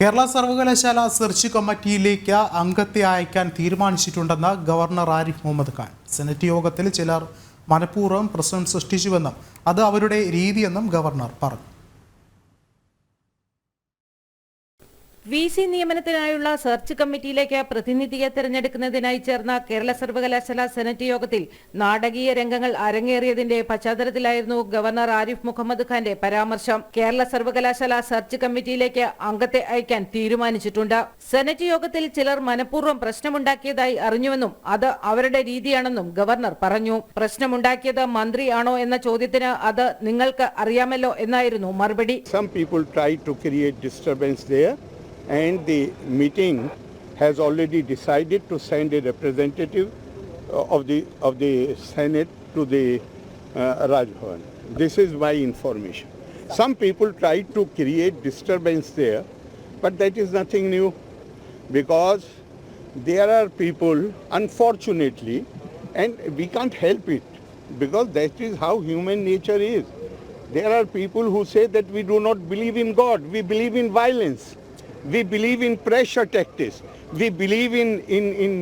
കേരള സർവകലാശാല സെർച്ച് കമ്മിറ്റിയിലേക്ക് അംഗത്തെ അയക്കാൻ തീരുമാനിച്ചിട്ടുണ്ടെന്ന് ഗവർണർ ആരിഫ് മുഹമ്മദ് ഖാൻ. സെനറ്റ് യോഗത്തിൽ ചിലർ മനഃപൂർവം പ്രശ്നം സൃഷ്ടിച്ചുവെന്നും അത് അവരുടെ രീതിയെന്നും ഗവർണർ പറഞ്ഞു. വി സി നിയമനത്തിനായുള്ള സെർച്ച് കമ്മിറ്റിയിലേക്ക് പ്രതിനിധിയെ തെരഞ്ഞെടുക്കുന്നതിനായി ചേർന്ന കേരള സർവകലാശാല സെനറ്റ് യോഗത്തിൽ നാടകീയ രംഗങ്ങൾ അരങ്ങേറിയതിന്റെ പശ്ചാത്തലത്തിലായിരുന്നു ഗവർണർ ആരിഫ് മുഹമ്മദ് ഖാന്റെ പരാമർശം. കേരള സർവകലാശാല സെർച്ച് കമ്മിറ്റിയിലേക്ക് അംഗത്തെ അയക്കാൻ തീരുമാനിച്ചിട്ടുണ്ട്. സെനറ്റ് യോഗത്തിൽ ചിലർ മനഃപൂർവം പ്രശ്നമുണ്ടാക്കിയതായി അറിഞ്ഞുവെന്നും അത് അവരുടെ രീതിയാണെന്നും ഗവർണർ പറഞ്ഞു. പ്രശ്നമുണ്ടാക്കിയത് മന്ത്രിയാണോ എന്ന ചോദ്യത്തിന് അത് നിങ്ങൾക്ക് അറിയാമല്ലോ എന്നായിരുന്നു മറുപടി. Some people try to create there. And the meeting has already decided to send a representative uh, of the, of the Senate to the uh. This is my information. Some people tried to create disturbance there, but that is nothing new because there are people, unfortunately, and we can't help it because that is how human nature is. There are people who say that we do not believe in God, we believe in violence, we believe in pressure tactics, we believe in, in, in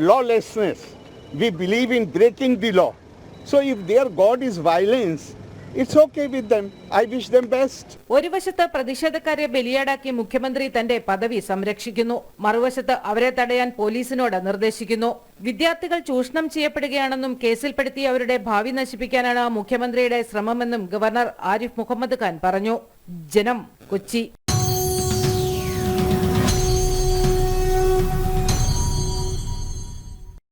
lawlessness, we believe in breaking the law. So if their God is violence, it's okay with them. I wish them best. ഒരു വശത്ത് പ്രതിഷേധക്കാരെ ബലിയാടാക്കി മുഖ്യമന്ത്രി തന്റെ പദവി സംരക്ഷിക്കുന്നു മറുവശത്ത് അവരെ തടയാൻ പോലീസിനോട് നിർദ്ദേശിക്കുന്നു വിദ്യാർത്ഥികൾ ചൂഷണം ചെയ്യപ്പെടുകയാണെന്നും കേസിൽപ്പെടുത്തി അവരുടെ ഭാവി നശിപ്പിക്കാനാണ് മുഖ്യമന്ത്രിയുടെ ശ്രമമെന്നും ഗവർണർ ആരിഫ് മുഹമ്മദ് ഖാൻ പറഞ്ഞു ജനം കൊച്ചി